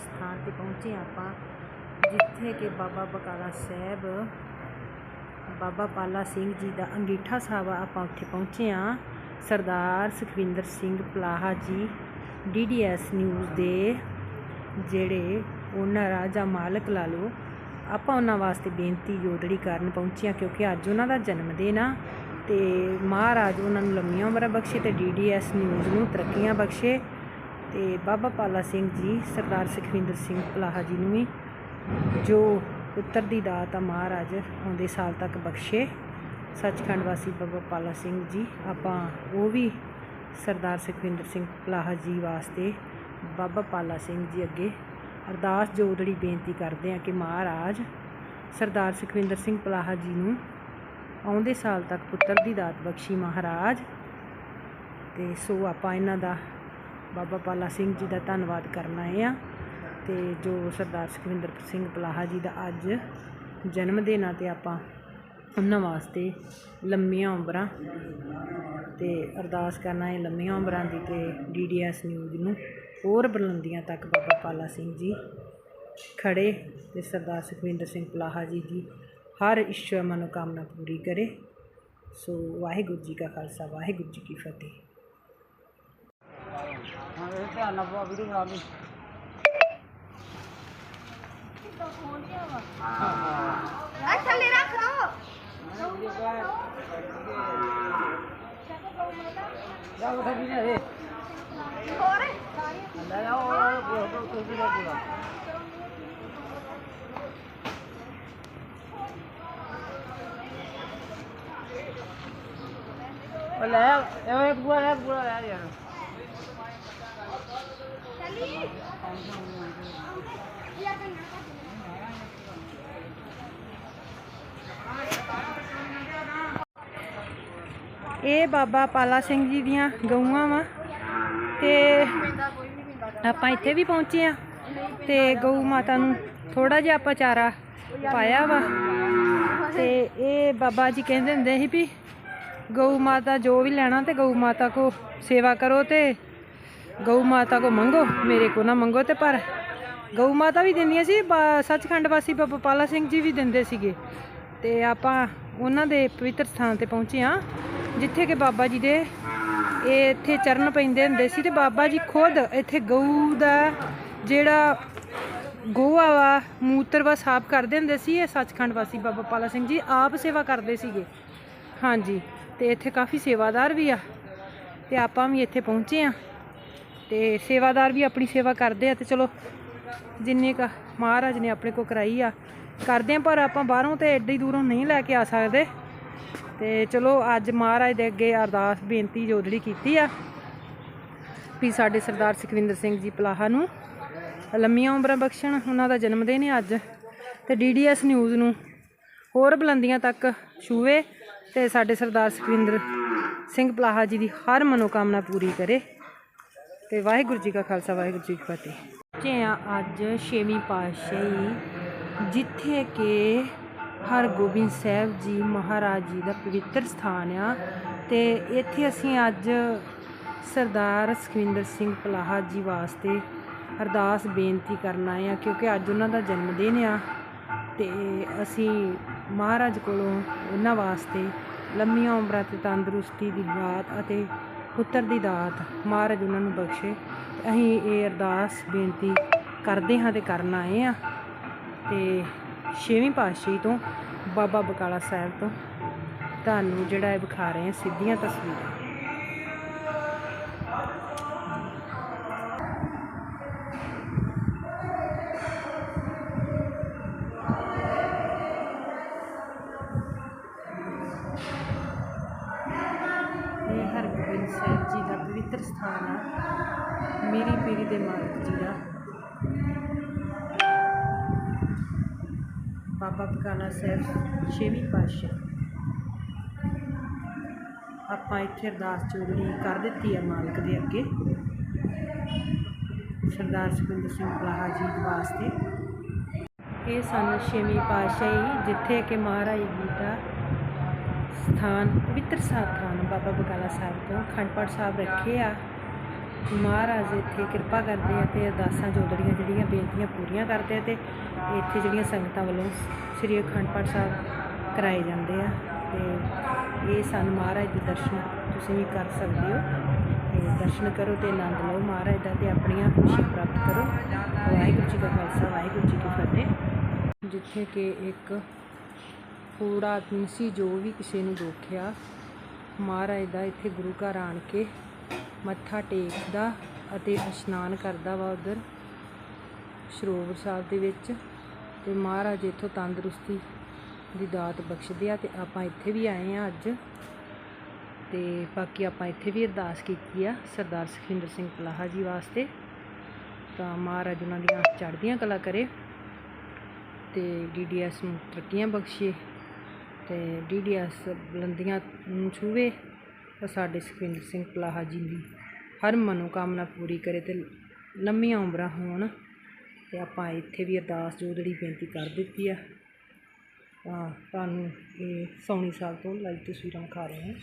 ਸਥਾਨ ਤੇ ਪਹੁੰਚੇ ਹਾਂ ਆਪਾਂ, ਜਿੱਥੇ ਕਿ ਬਾਬਾ ਬਕਾਲਾ ਸਾਹਿਬ, ਬਾਬਾ ਪਾਲਾ ਸਿੰਘ ਜੀ ਦਾ ਅੰਗੀਠਾ ਸਾਹਿਬ ਆਪਾਂ ਉੱਥੇ ਪਹੁੰਚੇ ਹਾਂ। ਸਰਦਾਰ ਸੁਖਵਿੰਦਰ ਸਿੰਘ ਪਲਾਹਾ ਜੀ ਡੀਡੀਐਸ ਨਿਊਜ਼ ਦੇ ਜਿਹੜੇ ਉਹਨਾਂ ਰਾਜਾ ਮਾਲਕ ਲਾ ਲਓ, ਆਪਾਂ ਉਹਨਾਂ ਵਾਸਤੇ ਬੇਨਤੀ ਯੋਧੜੀ ਕਰਨ ਪਹੁੰਚੇ ਹਾਂ ਕਿਉਂਕਿ ਅੱਜ ਉਹਨਾਂ ਦਾ ਜਨਮ ਦਿਨ ਆ ਤੇ ਮਹਾਰਾਜ ਉਹਨਾਂ ਨੂੰ ਲੰਮੀਆਂ ਉਮਰਾਂ ਬਖਸ਼ੇ ਤੇ ਡੀਡੀਐਸ ਨਿਊਜ਼ ਨੂੰ ਤਰੱਕੀਆਂ ਬਖਸ਼ੇ ਤੇ ਬਾਬਾ ਪਾਲਾ ਸਿੰਘ ਜੀ, ਸਰਦਾਰ ਸੁਖਵਿੰਦਰ ਸਿੰਘ ਪਲਾਹਾ ਜੀ ਨੂੰ ਵੀ, ਜੋ ਪੁੱਤਰ ਦੀ ਦਾਤ ਆ ਮਹਾਰਾਜ, ਆਉਂਦੇ ਸਾਲ ਤੱਕ ਬਖਸ਼ੇ। ਸੱਚਖੰਡ ਵਾਸੀ ਬਾਬਾ ਪਾਲਾ ਸਿੰਘ ਜੀ, ਆਪਾਂ ਉਹ ਵੀ ਸਰਦਾਰ ਸੁਖਵਿੰਦਰ ਸਿੰਘ ਪਲਾਹਾ ਜੀ ਵਾਸਤੇ ਬਾਬਾ ਪਾਲਾ ਸਿੰਘ ਜੀ ਅੱਗੇ ਅਰਦਾਸ ਜੋਦੜੀ ਬੇਨਤੀ ਕਰਦੇ ਆ ਕਿ ਮਹਾਰਾਜ ਸਰਦਾਰ ਸੁਖਵਿੰਦਰ ਸਿੰਘ ਪਲਾਹਾ ਜੀ ਨੂੰ ਆਉਂਦੇ ਸਾਲ ਤੱਕ ਪੁੱਤਰ ਦੀ ਦਾਤ ਬਖਸ਼ੀ ਮਹਾਰਾਜ। ਤੇ ਸੋ ਆਪਾਂ ਇਹਨਾਂ ਦਾ ਬਾਬਾ ਪਾਲਾ ਸਿੰਘ ਜੀ ਦਾ ਧੰਨਵਾਦ ਕਰਨਾ ਆਏ ਆ ਤੇ ਜੋ ਸਰਦਾਰ ਸੁਖਵਿੰਦਰ ਸਿੰਘ ਪਲਾਹਾ ਜੀ ਦਾ ਅੱਜ ਜਨਮ ਦਿਨ ਆ ਤੇ ਆਪਾਂ ਉਹਨਾਂ ਵਾਸਤੇ ਲੰਮੀਆਂ ਉਮਰਾਂ ਤੇ ਅਰਦਾਸ ਕਰਨਾ ਹੈ ਲੰਮੀਆਂ ਉਮਰਾਂ ਦੀ ਤੇ ਡੀਡੀਐਸ ਨਿਊਜ਼ ਨੂੰ ਹੋਰ ਬੁਲੰਦੀਆਂ ਤੱਕ ਬਾਬਾ ਪਾਲਾ ਸਿੰਘ ਜੀ ਖੜੇ ਤੇ ਸਰਦਾਰ ਸੁਖਵਿੰਦਰ ਸਿੰਘ ਪਲਾਹਾ ਜੀ ਦੀ ਹਰ ਇੱਛਾ ਮਨੋਕਾਮਨਾ ਪੂਰੀ ਕਰੇ। ਸੋ ਵਾਹਿਗੁਰੂ ਜੀ ਕਾ ਖਾਲਸਾ, ਵਾਹਿਗੁਰੂ ਜੀ ਕੀ ਫਤਿਹ। ਧਿਆਨ ਨਾਲ ਪਾ ਵੀਡੀਓ ਬਣਾ ਲਈ ਥੱਲੇ ਰੱਖ ਜਾ ਉਠਾ ਵੀ ਨਾ ਰੇ ਹੋਰ? ਲੈ ਜਾਓ ਉਹ ਕੋਈ ਵੀ ਲੈ ਪੂਰਾ ਉਹ ਲੈ ਇਹ ਪੂਰਾ ਲੈ ਪੂਰਾ ਲੈ ਯਾਰ। ਇਹ ਬਾਬਾ ਪਾਲਾ ਸਿੰਘ ਜੀ ਦੀਆਂ ਗਊਆਂ ਵਾ ਤੇ ਆਪਾਂ ਇੱਥੇ ਵੀ ਪਹੁੰਚੇ ਆ ਤੇ ਗਊ ਮਾਤਾ ਨੂੰ ਥੋੜਾ ਜਿਹਾ ਆਪਾਂ ਚਾਰਾ ਪਾਇਆ ਵਾ ਤੇ ਇਹ ਬਾਬਾ ਜੀ ਕਹਿੰਦੇ ਹੁੰਦੇ ਸੀ ਵੀ ਗਊ ਮਾਤਾ ਜੋ ਵੀ ਲੈਣਾ ਤੇ ਗਊ ਮਾਤਾ ਕੋ ਸੇਵਾ ਕਰੋ ਤੇ ਗਊ ਮਾਤਾ ਕੋ ਮੰਗੋ ਮੇਰੇ ਕੋ ਨਾ ਮੰਗੋ ਤੇ ਪਰ ਗਊ ਮਾਤਾ ਵੀ ਦਿੰਦੀਆਂ ਸੀ ਬਾ- ਸੱਚਖੰਡ ਵਾਸੀ ਬਾਬਾ ਪਾਲਾ ਸਿੰਘ ਜੀ ਵੀ ਦਿੰਦੇ ਸੀਗੇ ਤੇ ਆਪਾਂ ਉਹਨਾਂ ਦੇ ਪਵਿੱਤਰ ਸਥਾਨ ਤੇ ਪਹੁੰਚੇ ਆ ਜਿੱਥੇ ਕਿ ਬਾਬਾ ਜੀ ਦੇ ਇਹ ਇੱਥੇ ਚਰਨ ਪੈਂਦੇ ਹੁੰਦੇ ਸੀ ਤੇ ਬਾਬਾ ਜੀ ਖੁਦ ਇੱਥੇ ਗਊ ਦਾ ਜਿਹੜਾ ਗੋਆ ਵਾ ਮੂਤਰ ਵਾ ਸਾਫ਼ ਕਰਦੇ ਹੁੰਦੇ ਸੀ ਇਹ ਸੱਚਖੰਡ ਵਾਸੀ ਬਾਬਾ ਪਾਲਾ ਸਿੰਘ ਜੀ ਆਪ ਸੇਵਾ ਕਰਦੇ ਸੀਗੇ ਹਾਂਜੀ ਤੇ ਇੱਥੇ ਕਾਫੀ ਸੇਵਾਦਾਰ ਵੀ ਆ ਤੇ ਆਪਾਂ ਵੀ ਇੱਥੇ ਪਹੁੰਚੇ ਆ ਤੇ ਸੇਵਾਦਾਰ ਵੀ ਆਪਣੀ ਸੇਵਾ ਕਰਦੇ ਆ ਤੇ ਚਲੋ ਜਿੰਨੇ ਕ ਮਹਾਰਾਜ ਨੇ ਆਪਣੇ ਕੋ ਕਰਾਈ ਆ, ਕਰਦੇ ਆ, ਪਰ ਆਪਾਂ ਬਾਹਰੋਂ ਤੇ ਐਡੀ ਦੂਰੋਂ ਨਹੀਂ ਲੈ ਕੇ ਆ ਸਕਦੇ। ਤੇ ਚਲੋ ਅੱਜ ਮਹਾਰਾਜ ਦੇ ਅੱਗੇ ਅਰਦਾਸ, ਬੇਨਤੀ ਜੋਦੜੀ ਕੀਤੀ ਆ, ਵੀ ਸਾਡੇ ਸਰਦਾਰ ਸੁਖਵਿੰਦਰ ਸਿੰਘ ਜੀ ਪਲਾਹਾ ਨੂੰ ਲੰਮੀਆਂ ਉਮਰਾਂ ਬਖਸ਼ਣ, ਉਹਨਾਂ ਦਾ ਜਨਮ ਦਿਨ ਹੈ ਅੱਜ। ਤੇ ਡੀਡੀਐਸ ਨਿਊਜ਼ ਨੂੰ ਹੋਰ ਬੁਲੰਦੀਆਂ ਤੱਕ ਛੂਵੇ ਤੇ ਸਾਡੇ ਸਰਦਾਰ ਸੁਖਵਿੰਦਰ ਸਿੰਘ ਪਲਾਹਾ ਜੀ ਦੀ ਹਰ ਮਨੋਕਾਮਨਾ ਪੂਰੀ ਕਰੇ। ਤੇ ਵਾਹਿਗੁਰੂ ਜੀ ਕਾ ਖਾਲਸਾ, ਵਾਹਿਗੁਰੂ ਜੀ ਕੀ ਫਤਿਹ। ਪਹੁੰਚੇ ਹਾਂ ਅੱਜ ਛੇਵੀਂ ਪਾਤਸ਼ਾਹੀ, ਜਿੱਥੇ ਕਿ ਹਰਗੋਬਿੰਦ ਸਾਹਿਬ ਜੀ ਮਹਾਰਾਜ ਜੀ ਦਾ ਪਵਿੱਤਰ ਸਥਾਨ ਆ ਤੇ ਇੱਥੇ ਅਸੀਂ ਅੱਜ ਸਰਦਾਰ ਸੁਖਵਿੰਦਰ ਸਿੰਘ ਪਲਾਹਾ ਜੀ ਵਾਸਤੇ ਅਰਦਾਸ ਬੇਨਤੀ ਕਰਨ ਆਏ ਆ ਕਿਉਂਕਿ ਅੱਜ ਉਹਨਾਂ ਦਾ ਜਨਮ ਦਿਨ ਆ ਤੇ ਅਸੀਂ ਮਹਾਰਾਜ ਕੋਲੋਂ ਉਹਨਾਂ ਵਾਸਤੇ ਲੰਮੀਆਂ ਉਮਰਾਂ ਤੇ ਤੰਦਰੁਸਤੀ ਦੀ ਬਾਤ ਅਤੇ ਪੁੱਤਰ ਦੀ ਦਾਤ, ਮਹਾਰਾਜ ਉਹਨਾਂ ਨੂੰ ਬਖਸ਼ੇ। ਅਸੀਂ ਇਹ ਅਰਦਾਸ ਬੇਨਤੀ ਕਰਦੇ ਹਾਂ ਤੇ ਕਰਨ ਆਏ ਆ ਤੇ ਛੇਵੀਂ ਪਾਤਸ਼ਾਹੀ ਤੋਂ ਬਾਬਾ ਬਕਾਲਾ ਸਾਹਿਬ ਤੋਂ ਤੁਹਾਨੂੰ ਜਿਹੜਾ ਇਹ ਵਿਖਾ ਰਹੇ ਹਾਂ ਸਿੱਧੀਆਂ ਤਸਵੀਰਾਂ। ਪਵਿੱਤਰ ਸਥਾਨ ਆ। ਮੇਰੀ ਪੀੜੀ ਦੇ ਮਾਲਕ ਜੀ ਦਾ। ਬਾਬਾ ਬਕਾਲਾ ਸਾਹਿਬ ਛੇਵੀਂ ਪਾਤਸ਼ਾਹ। ਆਪਾਂ ਇੱਥੇ ਅਰਦਾਸ ਚੋਗੜੀ ਕਰ ਦਿੱਤੀ ਆ ਮਾਲਕ ਦੇ ਅੱਗੇ। ਸਰਦਾਰ ਸੁਖਵਿੰਦਰ ਸਿੰਘ ਬਲਾਹਾ ਜੀ ਦੇ ਵਾਸਤੇ। ਇਹ ਸਾਨੂੰ ਛੇਵੀਂ ਪਾਤਸ਼ਾਹੀ, ਜਿੱਥੇ ਕਿ ਮਹਾਰਾਜ ਜੀ ਦਾ ਸਥਾਨ ਪਵਿੱਤਰ ਸਥਾਨ ਬਾਬਾ ਬਕਾਲਾ ਸਾਹਿਬ ਤੋਂ ਖੰਡ ਪਾਠ ਸਾਹਿਬ ਰੱਖੇ ਆ। ਮਹਾਰਾਜ ਇੱਥੇ ਕਿਰਪਾ ਕਰਦੇ ਆ ਤੇ ਅਰਦਾਸਾਂ ਜੋਦੜੀਆਂ ਜਿਹੜੀਆਂ ਬੇਨਤੀਆਂ ਪੂਰੀਆਂ ਕਰਦੇ ਆ ਤੇ ਇੱਥੇ ਜਿਹੜੀਆਂ ਸੰਗਤਾਂ ਵੱਲੋਂ ਸ੍ਰੀ ਅਖੰਡ ਪਾਠ ਸਾਹਿਬ ਕਰਾਏ ਜਾਂਦੇ ਆ। ਤੇ ਇਹ ਸਾਨੂੰ ਮਹਾਰਾਜ ਦੇ ਦਰਸ਼ਨ ਤੁਸੀਂ ਵੀ ਕਰ ਸਕਦੇ ਹੋ। ਤੇ ਦਰਸ਼ਨ ਕਰੋ ਤੇ ਆਨੰਦ ਲਓ ਮਹਾਰਾਜ ਦਾ ਤੇ ਆਪਣੀਆਂ ਖੁਸ਼ੀ ਪ੍ਰਾਪਤ ਕਰੋ। ਵਾਹਿਗੁਰੂ ਜੀ ਕਾ ਖਾਲਸਾ, ਵਾਹਿਗੁਰੂ ਜੀ ਕੀ ਫਤਿਹ। ਜਿੱਥੇ ਕਿ ਇੱਕ ਕੂੜਾ ਸੀ ਜੋ ਵੀ ਕਿਸੇ ਨੂੰ ਦੁੱਖਿਆ ਮਹਾਰਾਜ ਦਾ ਇੱਥੇ ਗੁਰੂ ਘਰ ਆਣ ਕੇ ਮੱਥਾ ਟੇਕਦਾ ਅਤੇ ਇਸ਼ਨਾਨ ਕਰਦਾ ਵਾ ਉਧਰ, ਸਰੋਵਰ ਸਾਹਿਬ ਦੇ ਵਿੱਚ। ਤੇ ਮਹਾਰਾਜ ਇੱਥੋਂ ਤੰਦਰੁਸਤੀ ਦੀ ਦਾਤ ਬਖਸ਼ਦੇ ਆ ਤੇ ਆਪਾਂ ਇੱਥੇ ਵੀ ਆਏ ਆ ਅੱਜ। ਤੇ ਬਾਕੀ ਆਪਾਂ ਇੱਥੇ ਵੀ ਅਰਦਾਸ ਕੀਤੀ ਆ ਸਰਦਾਰ ਸੁਖਿੰਦਰ ਸਿੰਘ ਪਲਾਹਾ ਜੀ ਵਾਸਤੇ। ਤਾਂ ਮਹਾਰਾਜ ਉਹਨਾਂ ਦੀਆਂ ਚੜ੍ਹਦੀਆਂ ਕਲਾ ਕਰੇ ਤੇ ਡੀਡੀਐਸ ਨੂੰ ਤਰੱਕੀਆਂ ਬਖਸ਼ੇ ਅਤੇ ਡੀ ਡੀ ਡੀਡੀਐਸ ਬੁਲੰਦੀਆਂ ਨੂੰ ਛੂਹੇ ਤਾਂ ਸਾਡੇ ਸੁਖਵਿੰਦਰ ਸਿੰਘ ਪਲਾਹਾ ਜੀ ਦੀ ਹਰ ਮਨੋਕਾਮਨਾ ਪੂਰੀ ਕਰੇ ਅਤੇ ਲੰਮੀਆਂ ਉਮਰਾਂ ਹੋਣ ਅਤੇ ਆਪਾਂ ਇੱਥੇ ਵੀ ਅਰਦਾਸ ਜੋਦੜੀ ਬੇਨਤੀ ਕਰ ਦਿੱਤੀ ਆ। ਤਾਂ ਤੁਹਾਨੂੰ ਇਹ ਸੋਣੀ ਸਾਹਿਬ ਤੋਂ ਲਾਈਵ ਤਸਵੀਰਾਂ ਵਿਖਾ ਰਹੇ ਹਾਂ।